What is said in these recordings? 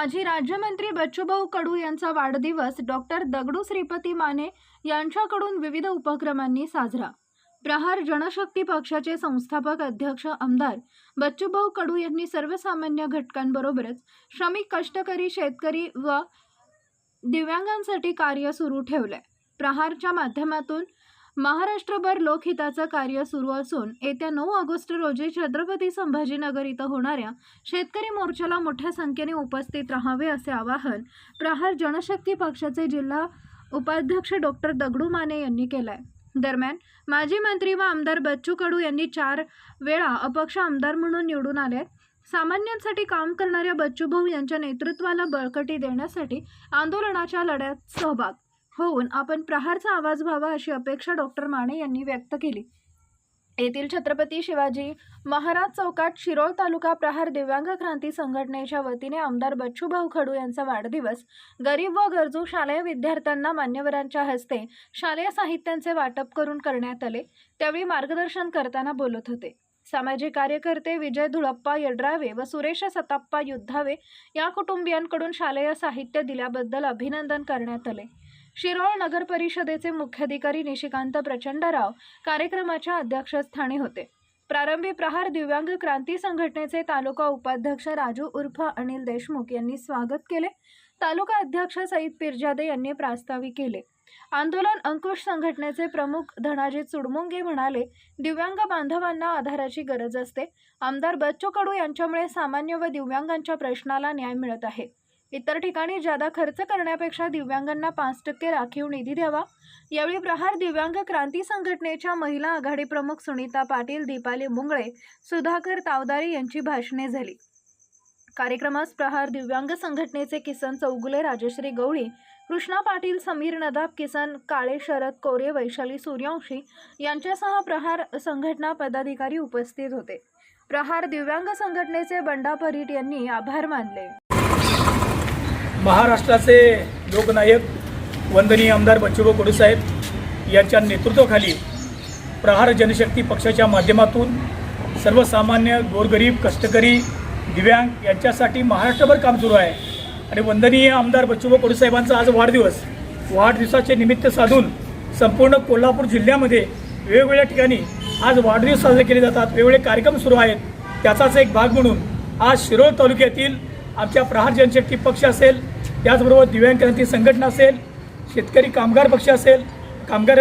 माजी राज्यमंत्री बच्चूभाऊ कडू यांचा वाढदिवस डॉक्टर दगडू श्रीपती माने यांच्याकडून विविध उपक्रमांनी साजरा. प्रहार जनशक्ती पक्षाचे संस्थापक अध्यक्ष आमदार बच्चूभाऊ कडू यांनी सर्वसामान्य घटकांबरोबरच श्रमिक कष्टकरी शेतकरी व दिव्यांगांसाठी कार्य सुरू ठेवले प्रहारच्या माध्यमातून महाराष्ट्रभर लोकहिताचं कार्य सुरू असून येत्या नऊ ऑगस्ट रोजी छत्रपती संभाजीनगर इथं होणाऱ्या शेतकरी मोर्चाला मोठ्या संख्येने उपस्थित राहावे असे आवाहन प्रहार जनशक्ती पक्षाचे जिल्हा उपाध्यक्ष डॉक्टर दगडू माने यांनी केलंय. दरम्यान माजी मंत्री व आमदार बच्चू कडू यांनी चार वेळा अपक्ष आमदार म्हणून निवडून आले सामान्यांसाठी काम करणाऱ्या बच्चूभाऊ यांच्या नेतृत्वाला बळकटी देण्यासाठी आंदोलनाच्या लढ्यात सहभाग होऊन आपण प्रहारचा आवाज व्हावा अशी अपेक्षा डॉक्टर माने यांनी व्यक्त केली. येथील छत्रपती शिवाजी महाराज चौकात शिरोळ तालुका प्रहार दिव्यांग क्रांती संघटनेच्या वतीने आमदार बच्चूभाऊ खडू यांचा वाढदिवस गरीब व गरजू शालेय विद्यार्थ्यांना मान्यवरांच्या हस्ते शालेय साहित्यांचे वाटप करून करण्यात आले. त्यावेळी मार्गदर्शन करताना बोलत होते. सामाजिक कार्यकर्ते विजय धुळप्पा यड्रावे व सुरेश सताप्पा युद्धावे या कुटुंबियांकडून शालेय साहित्य दिल्याबद्दल अभिनंदन करण्यात आले. शिरोळ नगर परिषदेचे मुख्याधिकारी निशिकांत प्रचंडराव कार्यक्रमाच्या अध्यक्षस्थानी होते. प्रारंभी प्रहार दिव्यांग क्रांती संघटनेचे तालुका उपाध्यक्ष राजू उर्फ अनिल देशमुख यांनी स्वागत केले. तालुका अध्यक्ष सईद पिरजादे यांनी प्रास्ताविक केले. आंदोलन अंकुश संघटनेचे प्रमुख धनाजी चुडमुंगे म्हणाले दिव्यांग बांधवांना आधाराची गरज असते. आमदार बच्चू कडू यांच्यामुळे सामान्य व दिव्यांगांच्या प्रश्नाला न्याय मिळत आहे. इतर ठिकाणी जादा खर्च करण्यापेक्षा दिव्यांगांना पाच टक्के राखीव निधी द्यावा. यावेळी प्रहार दिव्यांग क्रांती संघटनेच्या महिला आघाडी प्रमुख सुनीता पाटील दीपाली मुंगळे सुधाकर तावदारे यांची भाषणे झाली. कार्यक्रमास प्रहार दिव्यांग संघटनेचे किसन चौगुले राजश्री गवळी कृष्णा पाटील समीर नदाब किसन काळे शरद कोरे वैशाली सूर्यवंशी यांच्यासह प्रहार संघटना पदाधिकारी उपस्थित होते. प्रहार दिव्यांग संघटनेचे बंडा परीट यांनी आभार मानले. महाराष्ट्राचे लोकनायक वंदनीय आमदार बच्चूभाऊ कडूसाहेब यांच्या नेतृत्वाखाली प्रहार जनशक्ती पक्षाच्या माध्यमातून सर्वसामान्य गोरगरीब कष्टकरी दिव्यांग यांच्यासाठी महाराष्ट्रभर काम सुरू आहे. आणि वंदनीय आमदार बच्चूभाऊ कडूसाहेबांचा आज वाढदिवस वाढदिवसाचे निमित्त साधून संपूर्ण कोल्हापूर जिल्ह्यामध्ये वेगवेगळ्या ठिकाणी आज वाढदिवस साजरे केले जातात. वेगवेगळे कार्यक्रम सुरू आहेत. त्याचाच एक भाग म्हणून आज शिरोळ तालुक्यातील आमच्या प्रहार जनशक्ती पक्ष असेल त्याचबरोबर दिव्यांग क्रांती संघटना असेल शेतकरी कामगार पक्ष असेल कामगार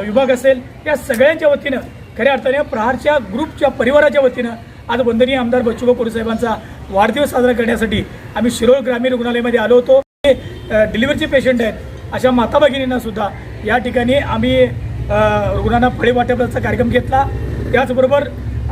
विभाग असेल या सगळ्यांच्या वतीनं खऱ्या अर्थाने प्रहारच्या ग्रुपच्या परिवाराच्या वतीनं आज वंदनीय आमदार बच्चूभाऊ कुरूसाहेबांचा वाढदिवस साजरा करण्यासाठी आम्ही शिरोळ ग्रामीण रुग्णालयामध्ये आलो होतो. ते, डिलिव्हरीचे पेशंट आहेत. अशा माता भगिनींना सुद्धा या ठिकाणी आम्ही रुग्णांना फळे वाटपाचा कार्यक्रम घेतला. त्याचबरोबर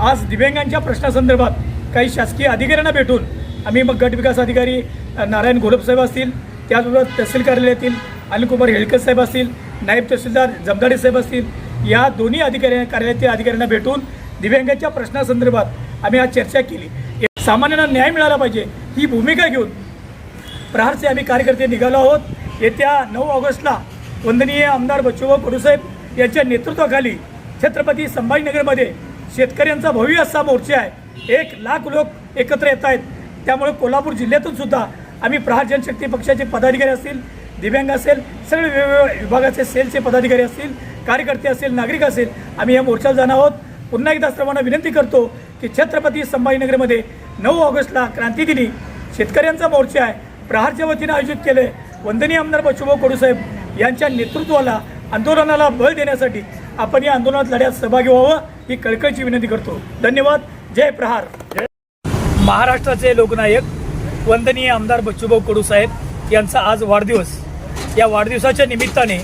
आज दिव्यांगांच्या प्रश्नासंदर्भात काही शासकीय अधिकाऱ्यांना भेटून आम्ही मग गट विकास अधिकारी नारायण घोलप साहेब असतील त्याचबरोबर तहसील कार्यालयातील अनिलकुमार हेळकर साहेब असतील नायब तहसीलदार जमदाडे साहेब असतील या दोन्ही अधिकारी कार्यालयातील अधिकाऱ्यांना भेटून दिव्यांगांच्या प्रश्नासंदर्भात आम्ही आज चर्चा केली. सामान्यांना न्याय मिळाला पाहिजे ही भूमिका घेऊन प्रहारचे आम्ही कार्यकर्ते निघालो आहोत. येत्या नऊ ऑगस्टला वंदनीय आमदार बच्चूभाऊ कडूसाहेब यांच्या नेतृत्वाखाली छत्रपती संभाजीनगरमध्ये शेतकऱ्यांचा भव्य असा मोर्चा आहे. एक लाख लोक एकत्र येत आहेत. त्यामुळे कोल्हापूर जिल्ह्यातून सुद्धा आम्ही प्रहार जनशक्ती पक्षाचे पदाधिकारी असतील दिव्यांग असेल सगळे वेगवेगळ्या विभागाचे सेलचे पदाधिकारी असतील कार्यकर्ते असेल नागरिक असेल आम्ही या मोर्चाला जाणार आहोत. पुन्हा एकदा सर्वांना विनंती करतो की छत्रपती संभाजीनगरमध्ये नऊ ऑगस्टला क्रांतीदिनी शेतकऱ्यांचा मोर्चा आहे. प्रहारच्या वतीनं आयोजित केले वंदनीय आमदार बच्चूभाऊ कडूसाहेब यांच्या नेतृत्वाला आंदोलनाला बळ देण्यासाठी आपण या आंदोलनात लढ्यात सहभागी व्हावं ही कळकळीची विनंती करतो. धन्यवाद. जय प्रहार. महाराष्ट्राचे लोकनायक वंदनीय आमदार बच्चूभाऊ कडू साहेब यांचा आज वाढदिवस. या वाढदिवसाच्या निमित्ताने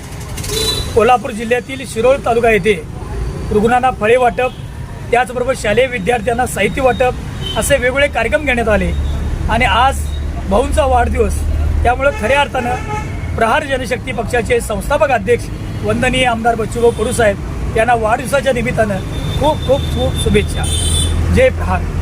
कोल्हापूर जिल्ह्यातील शिरोळ तालुका येथे रुग्णांना फळे वाटप त्याचबरोबर शालेय विद्यार्थ्यांना साहित्य वाटप असे वेगवेगळे कार्यक्रम घेण्यात आले. आणि आज भाऊंचा वाढदिवस. त्यामुळं खऱ्या अर्थानं प्रहार जनशक्ती पक्षाचे संस्थापक अध्यक्ष वंदनीय आमदार बच्चूभाऊ कडू साहेब यांना वाढदिवसाच्या निमित्तानं खूप खूप खूप शुभेच्छा. जय प्रहार.